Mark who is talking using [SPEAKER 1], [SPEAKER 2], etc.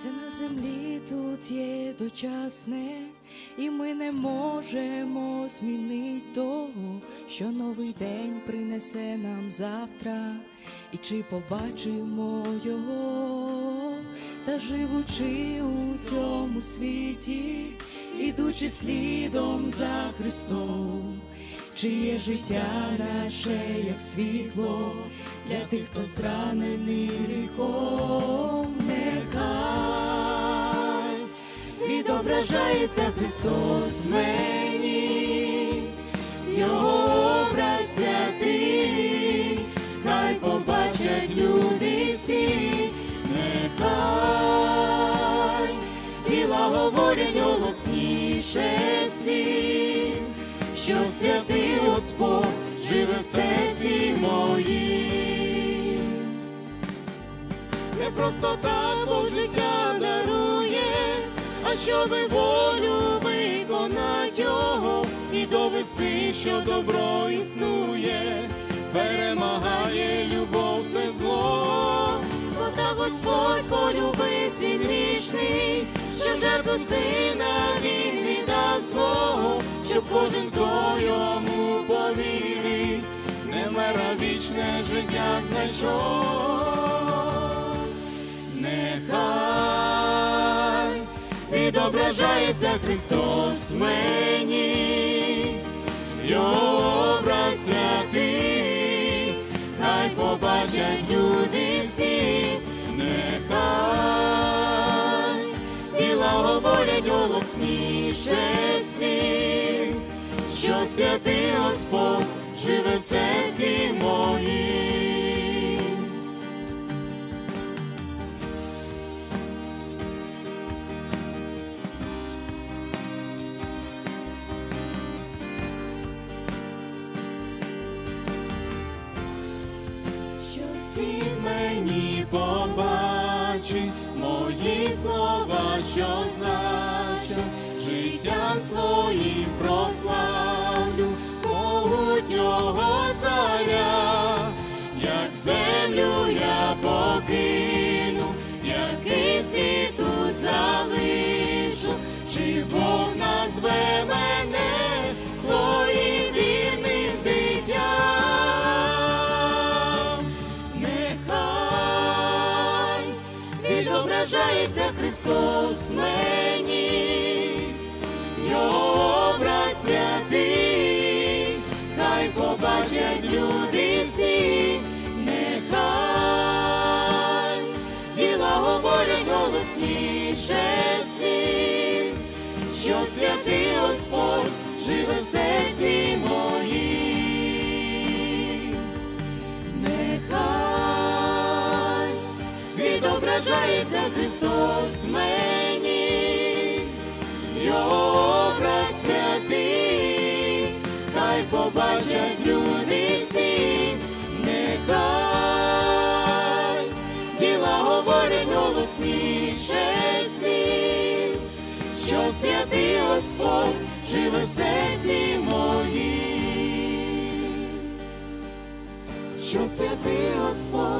[SPEAKER 1] Все на землі тут є дочасне, і ми не можемо змінити того, що новий день принесе нам завтра, і чи побачимо його, та живучи у цьому світі, ідучи слідом за Христом, чиє життя наше, як світло, для тих, хто зранений гріхом, нехай відображається Христос мені, Його образ святий, хай побачать люди всі, нехай діла говорять слів, що святий Господь живе в серці моїм. Не просто так Бог життя дарує, а щоби волю виконать його і довести, що добро існує, перемагає любов все зло. Бо так Господь полюбив світ грішний, що в жертву сина свого, щоб кожен, хто йому повірить, не мера вічне життя знайшов. Нехай відображається Христос мені, Його образ святий, хай побачать люди всі, нехай діла говорять голосніше що святий Господь живе в серці моїм. що світ мені побачить, мої слова, що значать, життям своїм прославлю відображається Христос мені, Його образ святий, хай побачать люди всі, нехай діла говорять голосніше світ, що святий відображається Христос мені, Його образ святий, хай побачать люди всі, нехай діла говорять голосніше слів, що святий Господь живе в серці моїм. Що святий Господь